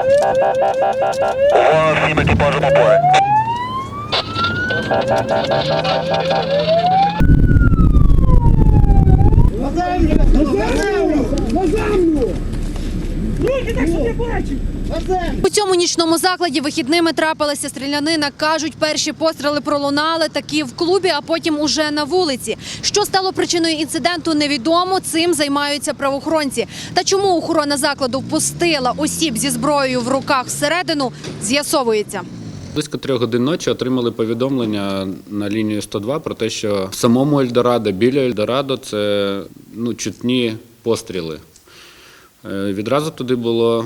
Eu vou acima que pode não pôr. Нічному закладі вихідними трапилася стрілянина. Кажуть, перші постріли пролунали такі в клубі, а потім уже на вулиці. Що стало причиною інциденту, невідомо. Цим займаються правоохоронці. Та чому охорона закладу впустила осіб зі зброєю в руках всередину, з'ясовується. Близько трьох годин ночі отримали повідомлення на лінію 102 про те, що в самому Ельдорадо, біля Ельдорадо, це ну, чутні постріли. Е, Відразу туди було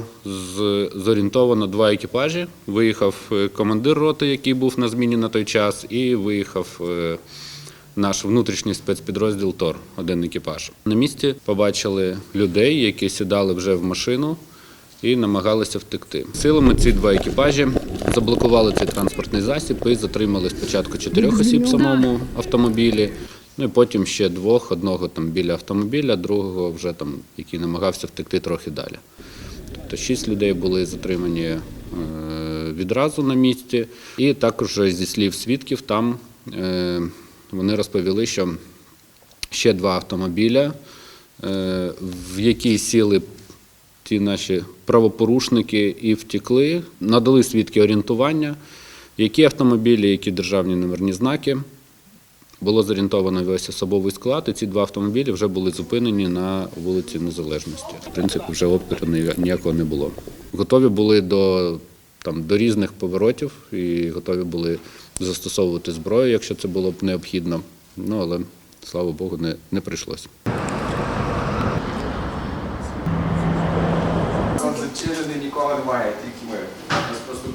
зорієнтовано два екіпажі. Виїхав е, командир роти, який був на зміні на той час, і виїхав е, наш внутрішній спецпідрозділ ТОР, один екіпаж. На місці побачили людей, які сідали вже в машину і намагалися втекти. Силами ці два екіпажі заблокували цей транспортний засіб і затримали спочатку чотирьох осіб в самому автомобілі. Ну і потім ще двох, одного там біля автомобіля, другого вже там, який намагався втекти трохи далі. Тобто шість людей були затримані е, відразу на місці, і також зі слів свідків там е, вони розповіли, що ще два автомобіля, е, в які сіли ті наші правопорушники і втекли, надали свідки орієнтування, які автомобілі, які державні номерні знаки. Було зорієнтовано весь особовий склад, і ці два автомобілі вже були зупинені на вулиці Незалежності. В принципі, вже опору ніякого не було. Готові були до, там, до різних поворотів і готові були застосовувати зброю, якщо це було б необхідно. Ну, але, слава Богу, не, не. Склад зачинений, нікого немає, тільки ми. Нас просто.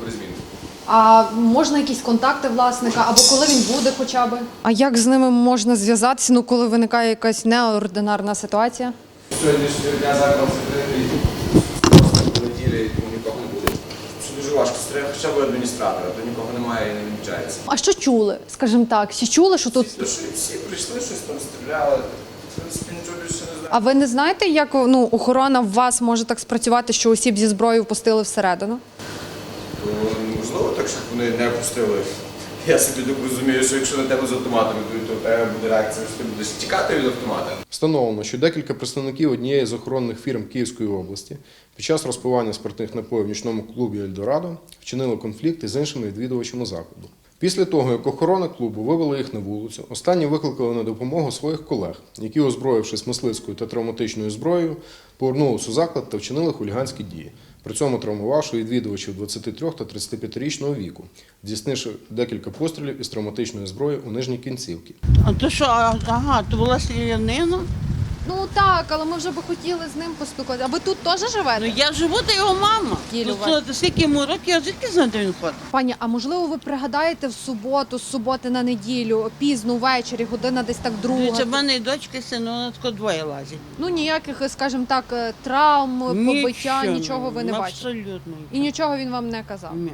А можна якісь контакти власника або коли він буде, хоча б? А як з ними можна зв'язатися? Ну коли виникає якась неординарна ситуація? Сьогоднішнього дня заклад закритий, просто нікого не буде. Це дуже важко. Це треба хоча б адміністратора, то нікого немає і не відмічається. А що чули? Скажімо так, чи чули, що тут що всі прийшли, щось там стріляли. В принципі, нічого більше не знаю. А ви не знаєте, як ну охорона в вас може так спрацювати, що осіб зі зброєю впустили всередину? Можливо так, щоб вони не пустили. Я собі так розумію, що якщо на тебе з автоматами, то то тебе буде реакція, що ти будеш тікати від автомата. Встановлено, що декілька представників однієї з охоронних фірм Київської області під час розпивання спиртних напоїв в нічному клубі Ельдорадо вчинили конфлікти з іншими відвідувачами закладу. Після того, як охорона клубу вивела їх на вулицю, останні викликали на допомогу своїх колег, які, озброївшись мисливською та травматичною зброєю, повернулись у заклад та вчинили хуліганські дії. При цьому травмувавши відвідувачів 23 та 35-річного віку, здійснивши декілька пострілів із травматичної зброї у нижній кінцівці. А то що, ага, то була стрілянина? Ну так, але ми вже би хотіли з ним поспілкуватися. А ви тут теж живете? Ну я живу, та його мама. Ну, вас. то, скільки йому років, а звідки знати він ходить? Пані, а можливо, ви пригадаєте в суботу, з суботи на неділю, пізно ввечері, година десь так друга. Дивіться, в мене і дочка і син, вона тако двоє лазить. Ну ніяких, скажімо так, е, травм, побиття, Нічого, нічого ви не бачите. Абсолютно. І нічого він вам не казав. Ні.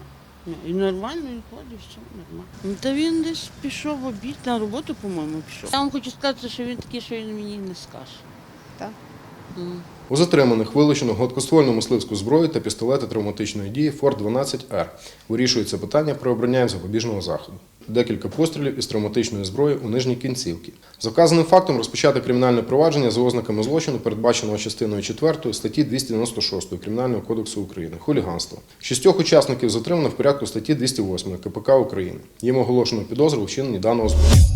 Ні. І нормально він ходить, все нормально. Ну, Та він десь пішов в обід на роботу, по-моєму, пішов. Я вам хочу сказати, що він такий, що він мені не скаже. Так. Mm. У затриманих вилучено гладкоствольну мисливську зброю та пістолети травматичної дії Форт 12 р Вирішується питання про обрання їм запобіжного заходу. Декілька пострілів із травматичної зброї у нижній кінцівці. За вказаним фактом розпочати кримінальне провадження за ознаками злочину, передбаченого частиною 4 статті 296 Кримінального кодексу України хуліганство. Шістьох учасників затримано в порядку статті 208 КПК України. Їм оголошено підозру у вчиненні даного злочину.